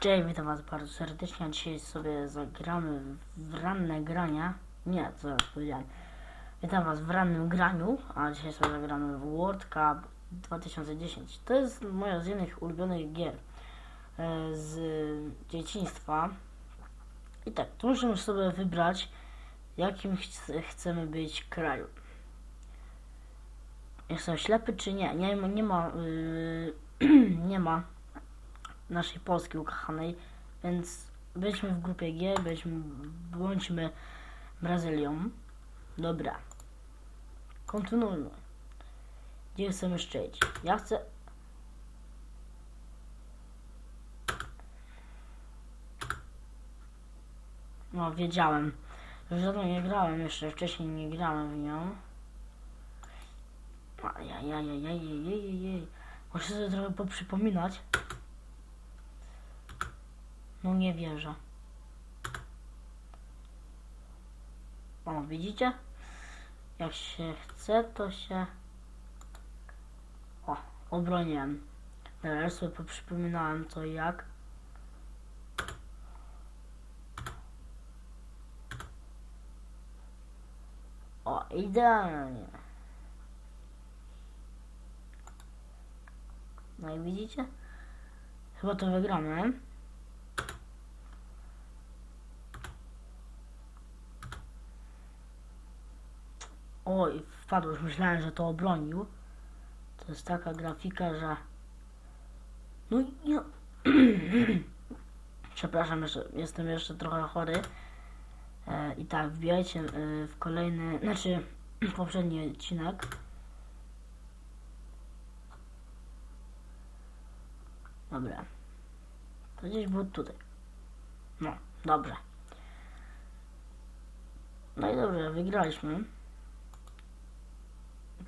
Cześć, witam was bardzo serdecznie. Dzisiaj sobie zagramy w ranne grania. Nie, co ja powiedziałem. Witam was w rannym graniu, a dzisiaj sobie zagramy w World Cup 2010. To jest moja z jednych ulubionych gier e, z dzieciństwa. I tak, tu musimy sobie wybrać, jakim chc- chcemy być kraju. Jestem ślepy czy nie? Nie, nie ma, yy, nie ma naszej Polski ukochanej, więc byliśmy w grupie G, byliśmy, bądźmy Brazylią. Dobra. Kontynuujmy. Gdzie chcemy szczelić? Ja chcę... No, wiedziałem. Już dawno nie grałem jeszcze, wcześniej nie grałem w nią. Ajajajajajajajajaj. Muszę sobie trochę poprzypominać. No nie wierzę. O, widzicie? Jak się chce, to się... O, obroniłem. Już sobie poprzypominałem co i jak. O, idealnie. No i widzicie? Chyba to wygramy. Oj, wpadł, już myślałem, że to obronił. To jest taka grafika, że... No i... No. Przepraszam, jeszcze, jestem jeszcze trochę chory. E, I tak, wbijajcie e, w kolejny, znaczy poprzedni odcinek. Dobra. To gdzieś było tutaj. No, dobrze. No i dobrze, wygraliśmy.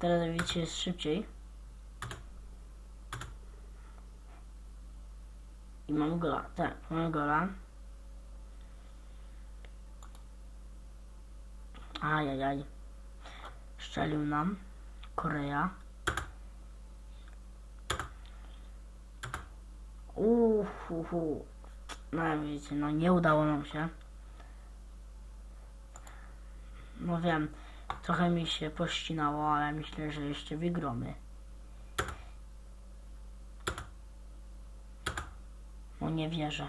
Teraz widzicie jest szybciej. I mamy gola. Tak, mamy gola. Ajajaj. Szczelił nam. Korea. Uhuhu. No widzicie, no nie udało nam się. No wiem, trochę mi się pościnało, ale myślę, że jeszcze wygromy. No nie wierzę.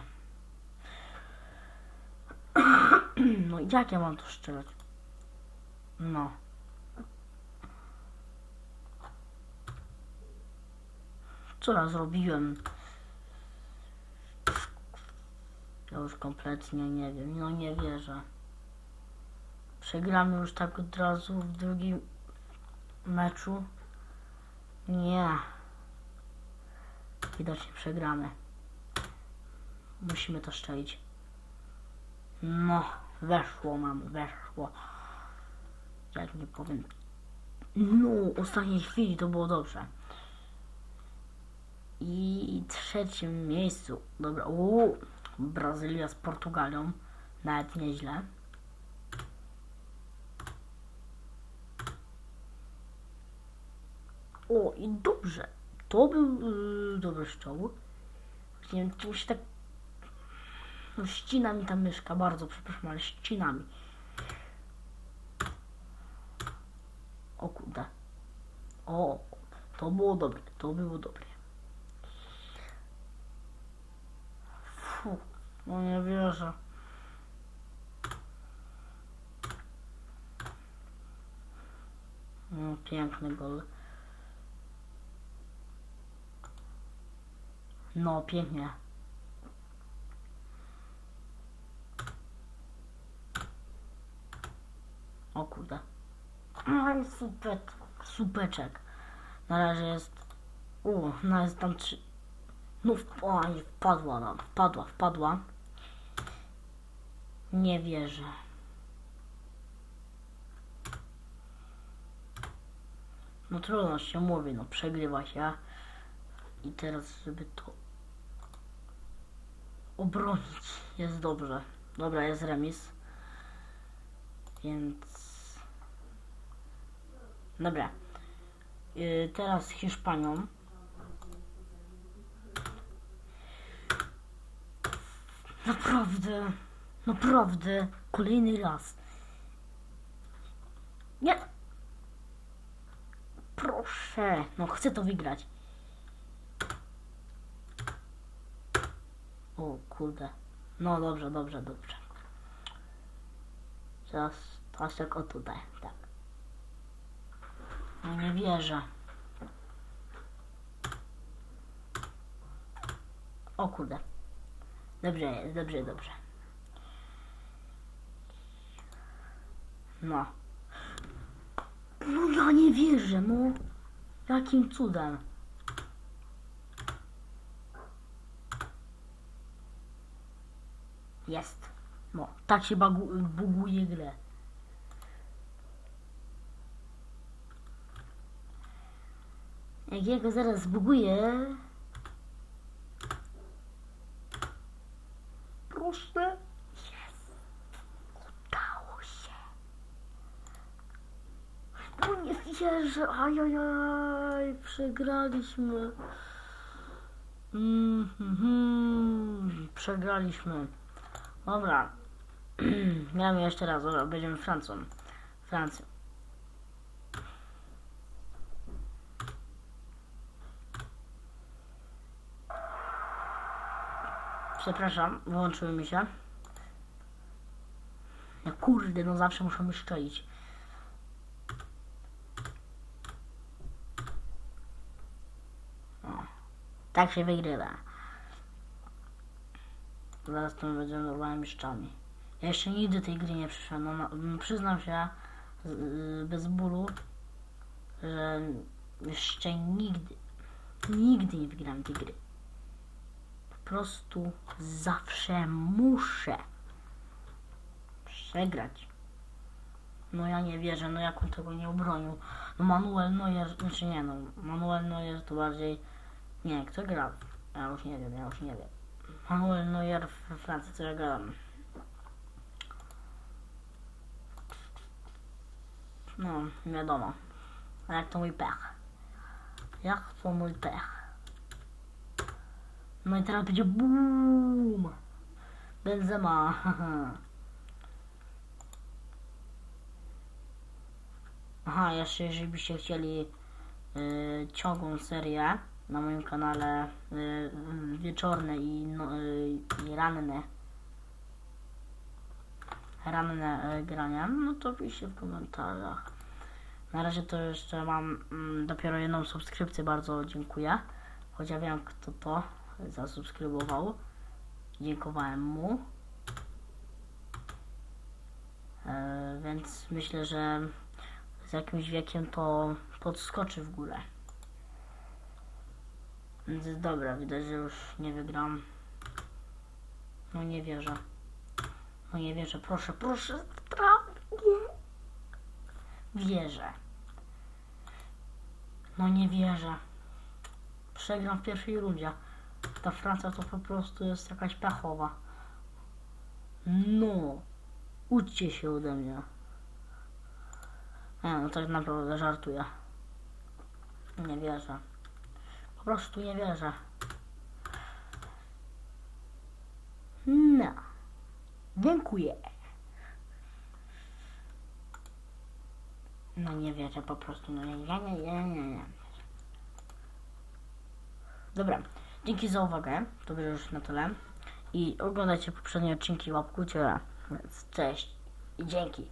No jak ja mam to strzelać? No. Co ja zrobiłem? Ja już kompletnie nie wiem. No nie wierzę. Przegramy już tak od razu w drugim meczu. Nie. Widocznie przegramy. Musimy to szczelić. No, weszło mam, weszło. Jak nie powiem. No, ostatniej chwili to było dobrze. I trzecim miejscu. Dobra, uuu, Brazylia z Portugalią. Nawet nieźle. O, i dobrze. To był yy, dobry szczoł. Nie wiem, się tak... No, ścina mi ta myszka, bardzo przepraszam, ale ścina mi. O kurde. O, to było dobre, to było dobre. Fu, no nie wierzę. No, piękny gol. No, pięknie. O kurde. Aj, super, supeczek. Na razie jest... U, no jest tam trzy... No, oj, wpadła nam, wpadła, wpadła. Nie wierzę. No trudno się mówi, no przegrywa się. I teraz, żeby to obronić, jest dobrze. Dobra, jest remis. Więc... Dobra. Yy, teraz Hiszpanią. Naprawdę. Naprawdę. Kolejny raz. Nie. Proszę. No chcę to wygrać. O kurde. No dobrze, dobrze, dobrze. Teraz, tak o tutaj, tak. No nie wierzę. O kurde. Dobrze jest, dobrze, dobrze. No. No ja nie wierzę, no. Jakim cudem. Jest. No, tak się bagu, buguje grę. Jak ja go zaraz zbuguję... Proszę. Jest. Udało się. No nie wierzę. Ajajaj. Przegraliśmy. Mm, mhm. Przegraliśmy. Dobra. Gramy jeszcze raz. Dobra, będziemy Francją. Francją. Przepraszam, wyłączyły mi się. Kurde, no zawsze muszą mi tak się wygrywa. Zaraz to będziemy normalnymi mistrzami. Ja jeszcze nigdy tej gry nie przyszedłem. No, no, przyznam się z- bez bólu, że jeszcze nigdy, nigdy nie wygram tej gry. Po prostu zawsze muszę przegrać. No ja nie wierzę, no jak on tego nie obronił. No Manuel Neuer, znaczy nie no, Manuel Neuer to bardziej, nie, kto gra? Ja już nie wiem, ja już nie wiem. Manuel Neuer we Francji, co ja gadam. No, nie wiadomo. A jak to mój pech? Jak to mój pech? No i teraz będzie BOOM! Benzema. Aha, jeszcze jeżeli byście chcieli y, ciągłą serię na moim kanale y, wieczorne i, no, y, i ranne ranne y, grania, no to piszcie w komentarzach. Na razie to jeszcze mam mm, dopiero jedną subskrypcję, bardzo dziękuję. Choć ja wiem kto to zasubskrybował. Dziękowałem mu. E, więc myślę, że z jakimś wiekiem to podskoczy w górę. Więc dobra, widać, że już nie wygram. No nie wierzę. No nie wierzę, proszę, proszę, trafię. Wierzę. No nie wierzę. Przegram w pierwszej rundzie. Ta Francja to po prostu jest jakaś pechowa. No. Uczcie się ode mnie. Nie, no tak naprawdę żartuję. Nie wierzę. Po prostu nie wierzę. No. Dziękuję. No nie wierzę po prostu. No nie, nie, nie, nie. Dobra. Dzięki za uwagę. To będzie już na tyle. I oglądajcie poprzednie odcinki, łapkujcie. Więc cześć i dzięki.